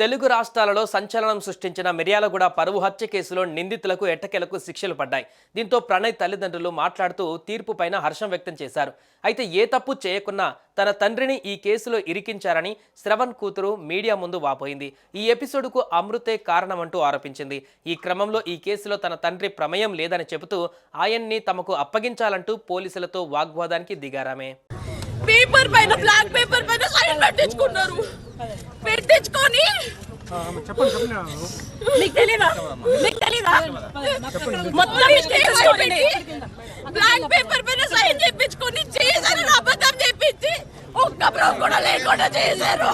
Telugu రాష్ట్రాలలో సంచలనం సృష్టించిన మిర్యాలగూడ పరువు హత్య కేసులో నిందితులకు ఎట్టకేలకు శిక్షలు పడ్డాయి. దీంతో ప్రణయ్ తల్లిదండ్రులు మాట్లాడుతూ తీర్పు పైన హర్షం వ్యక్తం చేశారు. అయితే ఏ తప్పు చేయకున్నా తన తండ్రిని ఈ కేసులో ఇరికించారని శ్రవణ్ కూతురు మీడియా ముందు వాపోయింది. ఈ ఎపిసోడ్కు అమృతే కారణమంటూ ఆరోపించింది. ఈ క్రమంలో ఈ కేసులో తన తండ్రి ప్రమేయం లేదని చెబుతూ ఆయన్ని తమకు అప్పగించాలంటూ పోలీసులతో వాగ్వాదానికి దిగారామే. పేపర్ పైన బ్లాక్ పేపర్ పైన సైన్ పెట్టించుకున్నారు. పెట్టించుకొని మీకు తెలీదా? మీకు తెలీదా? మొత్తం స్టేజ్లో పెట్టి బ్లాక్ పేపర్ పైన సైన్ చేపించుకొని చేశారు అబద్ధం చెప్పించి. ఒక్క ప్రూఫ్ కూడా లేకుండా చేశారు.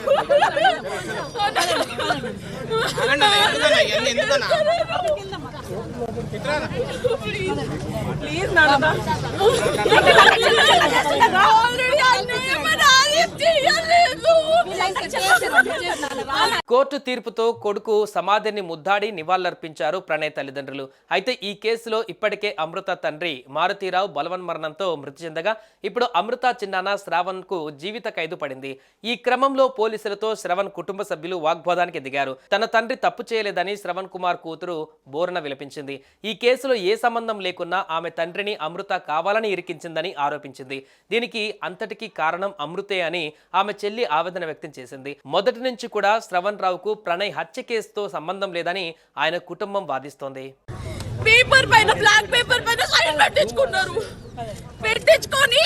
ప్లీజ్ నాన్న ఆల్రెడీ అన్నీ నాది చేయలేదు కోర్టు తీర్పుతో కొడుకు సమాధిని ముద్దాడి నివాళులర్పించారు ప్రణయ్ తల్లిదండ్రులు. అయితే ఈ కేసులో ఇప్పటికే అమృత తండ్రి మారుతీరావు బలవన్ మరణంతో మృతి చెందగా ఇప్పుడు అమృత చిన్నాన శ్రావణ్కు జీవిత ఖైదు పడింది. ఈ క్రమంలో పోలీసులతో శ్రవణ్ కుటుంబ సభ్యులు వాగ్వాదానికి దిగారు తన తండ్రి తప్పు చేయలేదని శ్రవణ్ కుమార్ కూతురు బోర్న విలపించింది. ఈ కేసులో ఏ సంబంధం లేకున్నా ఆమె తండ్రిని అమృత కావాలని ఇరికించిందని ఆరోపించింది. దీనికి అంతటికీ కారణం అమృతే అని ఆమె చెల్లి ఆవేదన వ్యక్తం చేసింది. మొదటి నుంచి కూడా కూడా శ్రవణ్ రావుకు ప్రణయ్ హత్య కేసుతో సంబంధం లేదని ఆయన కుటుంబం వాదిస్తోంది. పేపర్ పైన బ్లాక్ పేపర్ పైన సైన్ పెట్టించుకున్నారు. పెట్టించుకొని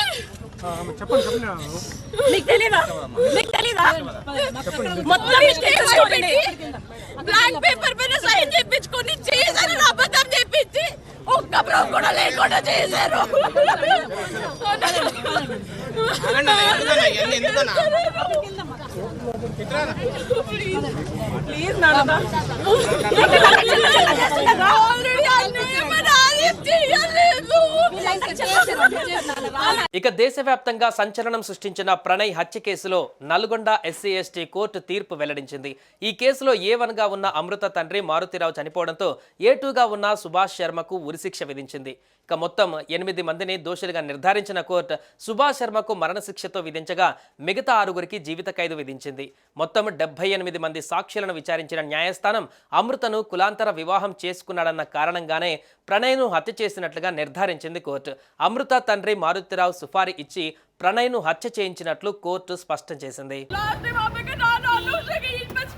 మీకు తెలీదా? మీకు తెలీదా? మొత్తం బ్లాక్ పేపర్ పైన సైన్ చేయించుకొని చేశారు అబద్ధం చెప్పించి ఒక్క ప్రూఫ్ కూడా లేకుండా చేశారు. ప్లీజ్ ఇక దేశవ్యాప్తంగా సంచలనం సృష్టించిన ప్రణయ్ హత్య కేసులో నల్గొండ ఎస్సీ ఎస్టీ కోర్టు తీర్పు వెల్లడించింది. ఈ కేసులో ఏ వన్గా ఉన్న అమృత తండ్రి మారుతిరావు చనిపోవడంతో ఏ టూగా ఉన్న సుభాష్ శర్మకు ఉరిశిక్ష విధించింది. ఇక మొత్తం ఎనిమిది మందిని దోషులుగా నిర్ధారించిన కోర్టు సుభాష్ శర్మకు మరణశిక్షతో విధించగా మిగతా ఆరుగురికి జీవిత ఖైదు విధించింది. మొత్తం డెబ్బై ఎనిమిది మంది సాక్షులను విచారించిన న్యాయస్థానం అమృతను కులాంతర వివాహం చేసుకున్నాడన్న కారణంగానే ప్రణయ్ను హత్య చేసినట్లుగా నిర్ధారించింది కోర్టు. అమృత తండ్రి మారుతిరావు సుఫారీ ఇచ్చి ప్రణయ్ను హత్య చేయించినట్లు కోర్టు స్పష్టం చేసింది. నాన్న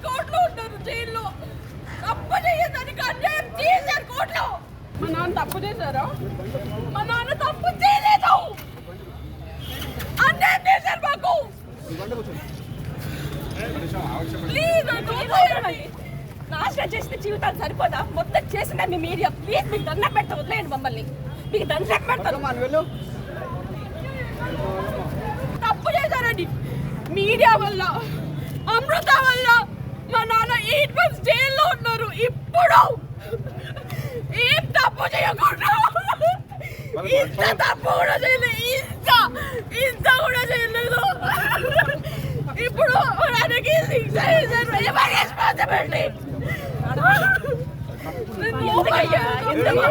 కోర్టులో ఉంటారు జైల్లో. తప్పు మా నాన్న తప్పు చేశారా? మా నాన్న తప్పు చేయలేదు. అన్యాయం చేశారు మాకు. ప్లీజ్ నాశనం చేసిన జీవితాలు సరిపోదా? మొత్తం చేసిన మీ మీడియా. ప్లీజ్ మీకు దండం పెట్ట వదిలేయండి మమ్మల్ని. మీకు దండం పెడతారు తప్పు చేశారండి మీడియా వల్ల అమృత వల్ల మా నాన్న ఎయిట్ మంత్స్ జైల్లో ఉన్నారు ఇప్పుడు ఏం తప్పు చేయకుండా ఇంత తప్పు కూడా చేయలేదు ఇంత ఇంత కూడా చేయలేదు ఇప్పుడు ఆయనకి శిక్ష. ఎవరి? ఎందుకయ్యా? ఎందుకు-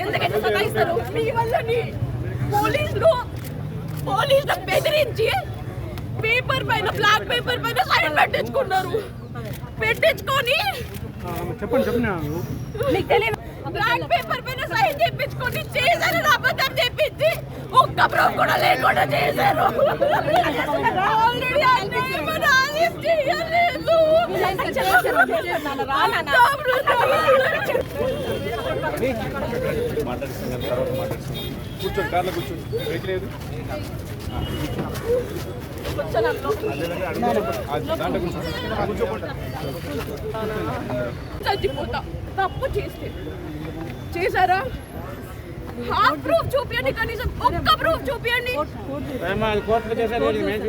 ఎందుకంటే సతాయిస్తారు మీ వల్లని పోలీసులు పోలీసులు బెదిరించి పేపర్ పైన బ్లాక్ పేపర్ పైన సైన్ పెట్టించుకున్నారు. పెట్టించుకొని చెప్పండి చెప్పండి బ్లాక్ పేపర్ పైన సైన్ చేపించుకొని చేశారు అబద్ధం చెప్పించి ఒక్క ప్రూఫ్ కూడా లేకుండా చేశారు. ఆల్రెడీ అన్యాయం నాది చేయలేదు. కూర్చోండి కార్లో కూర్చోండి. బ్రేక్ లేదు. దాంట్లో చచ్చిపోతా తప్పు చేస్తే చేశారా? హాఫ్ ప్రూఫ్ చూపించండి కనీసం ఒక్క ప్రూఫ్ చూపించండి కోర్టులో చేశారు మేము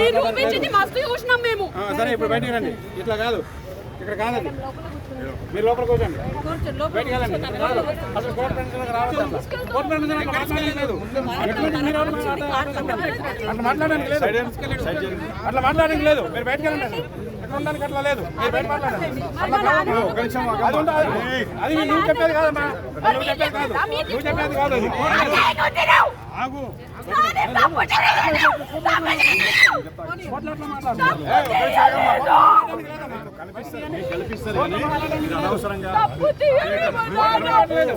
మీరు చూపించింది మస్తు చూసినాం సరే ఇప్పుడు బయటికి రండి. ఇట్లా కాదు. ఇక్కడ కాదండి. మీరు లోపల కూర్చోండి బయటికి వెళ్ళండి. రాదు. అసలు కోర్టు ప్రశ్నలకు రావద్దు అట్లా. కోర్టు మాట్లాడడానికి లేదు? అట్లా మాట్లాడడానికి లేదు. అట్లా మాట్లాడడానికి లేదు. మీరు బయటకు వెళ్ళండి ఎట్లా ఉండడానికి అట్లా లేదు. మీరు బయట మాట్లాడండి. అట్లా కాదు. అది నువ్వు చెప్పేది కాదమ్మా. నువ్వు చెప్పేది కాదు. నువ్వు చెప్పేది కాదు ఆగు. మాట్లాడు. కానీ అనవసరంగా. మీరు.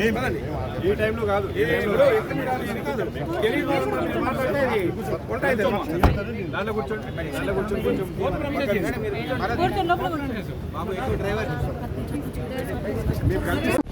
కూర్చోండి ఈ టైంలో కాదు దాంట్లో కూర్చోండి కూర్చొని కొంచెం కూర్చోండి